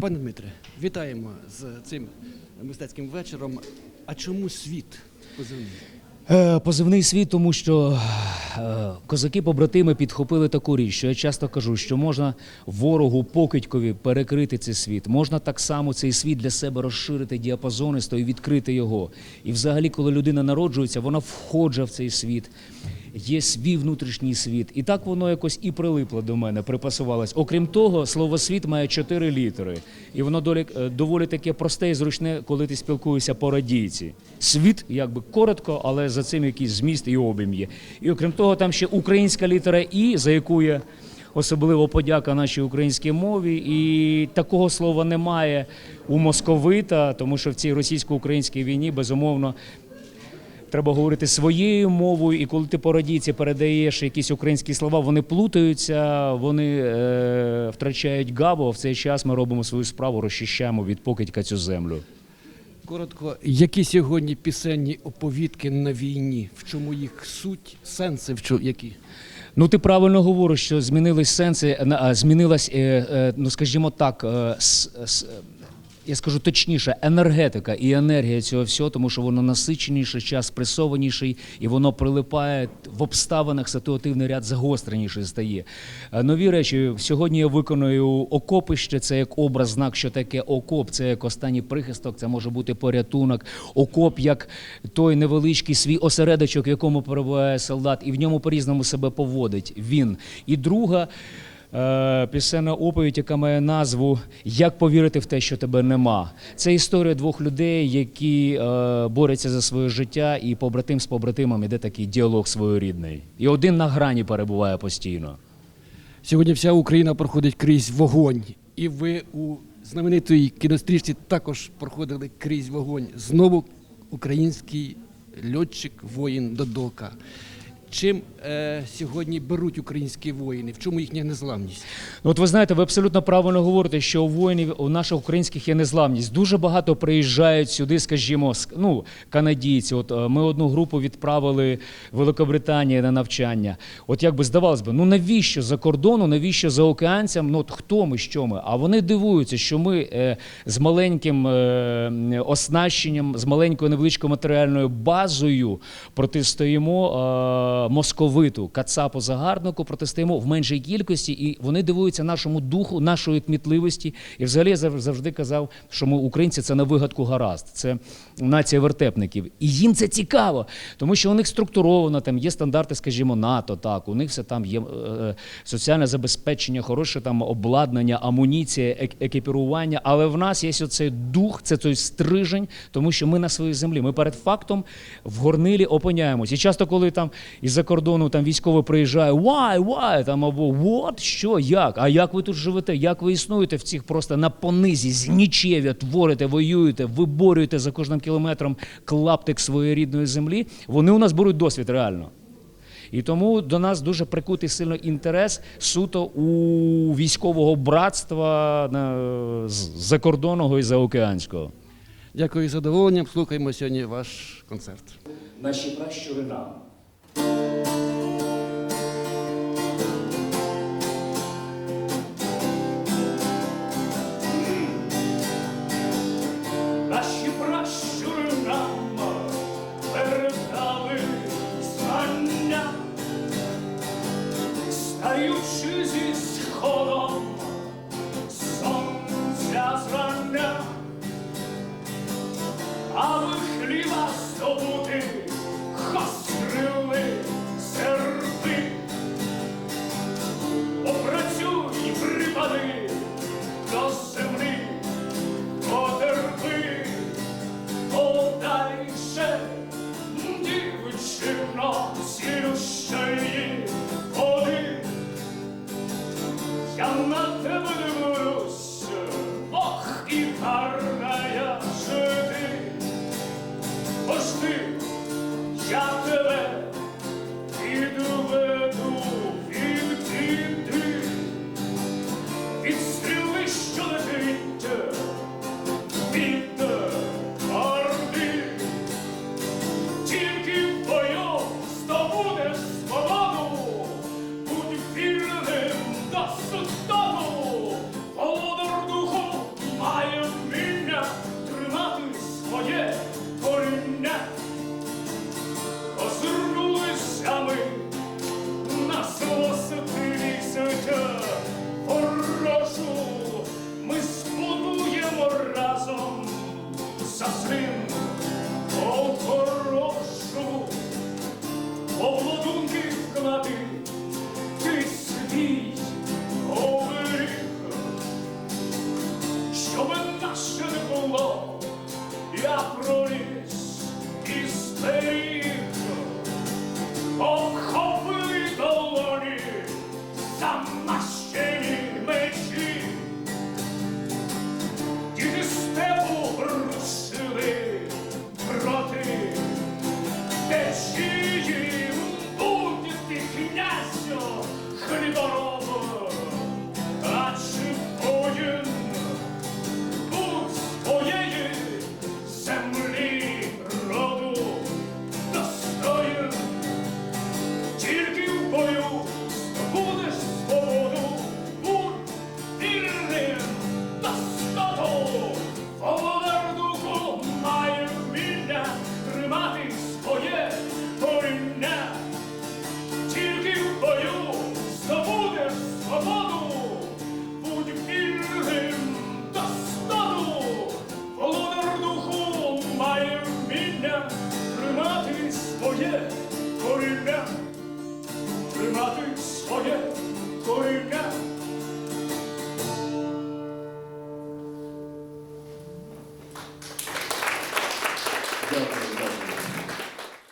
Пане Дмитре, вітаємо з цим мистецьким вечором. А чому світ позивний? Е, Позивний світ, тому що е, козаки-побратими підхопили таку річ, що я часто кажу, що можна ворогу покидькові перекрити цей світ. Можна так само цей світ для себе розширити діапазонисто і відкрити його. І взагалі, коли людина народжується, вона входжа в цей світ. Є свій внутрішній світ. І так воно якось і прилипло до мене, припасувалось. Окрім того, слово світ має чотири літери. І воно долі, е, доволі таке просте і зручне, коли ти спілкуєшся по радійці. Світ, якби коротко, але за цим якийсь зміст і обім є. І окрім того, там ще українська літера І, за яку є особливо подяка нашій українській мові. І такого слова немає у московита, тому що в цій російсько-українській війні безумовно. Треба говорити своєю мовою, і коли ти по радійці передаєш якісь українські слова, вони плутаються, вони е, втрачають гаву. А в цей час ми робимо свою справу, розчищаємо від покидька цю землю. Коротко, які сьогодні пісенні оповідки на війні? В чому їх суть, сенси, в чому які? Ну, ти правильно говориш, що змінились сенси, на- змінилась, е, е, ну скажімо так, е, с- с- я скажу точніше, енергетика і енергія цього всього, тому що воно насиченіше, час пресованіший, і воно прилипає в обставинах, ситуативний ряд загостреніший стає. Е, Нові речі. Сьогодні я виконую окопище, це як образ, знак, що таке окоп, це як останній прихисток, це може бути порятунок. Окоп як той невеличкий свій осередочок, в якому перебуває солдат, і в ньому по-різному себе поводить він. І друга. Е, пісенна оповідь, яка має назву Як повірити в те, що тебе нема. Це історія двох людей, які е, борються за своє життя, і побратим з побратимом іде такий діалог своєрідний. І один на грані перебуває постійно. Сьогодні вся Україна проходить крізь вогонь. І ви у знаменитій кінострічці також проходили крізь вогонь. Знову український льотчик, воїн Додока. Чим е, сьогодні беруть українські воїни? В чому їхня незламність? Ну, от ви знаєте, ви абсолютно правильно говорите, що у воїнів у наших українських є незламність. Дуже багато приїжджають сюди, скажімо, ну, канадійці. От е, ми одну групу відправили в Великобританію на навчання. От як би здавалось би, ну навіщо за кордону, навіщо за океанцям? Ну от хто ми, що ми? А вони дивуються, що ми е, з маленьким е, оснащенням, з маленькою невеличкою матеріальною базою протистоїмо. Е, московиту, кацапу загарбнику протистоїмо в меншій кількості, і вони дивуються нашому духу, нашої кмітливості. І взагалі я завжди казав, що ми українці це на вигадку гаразд. Це нація вертепників. І їм це цікаво, тому що у них структуровано, там є стандарти, скажімо, НАТО. Так, у них все там є е, соціальне забезпечення, хороше там обладнання, амуніція, екіпірування. Але в нас є оцей дух, це той стрижень, тому що ми на своїй землі. Ми перед фактом в горнилі опиняємось. І часто, коли там із-за кордону там військовий приїжджає, why, why, там або what, що, як? А як ви тут живете? Як ви існуєте в цих просто на понизі, з нічев'я творите, воюєте, виборюєте за кожним кілометром клаптик своєї рідної землі? Вони у нас беруть досвід реально. І тому до нас дуже прикутий сильно інтерес суто у військового братства закордонного і заокеанського. Дякую за задоволенням. Слухаємо сьогодні ваш концерт. Наші пращури нам. думки вклади, ти свій оберіг, щоб наше не було, я проріг.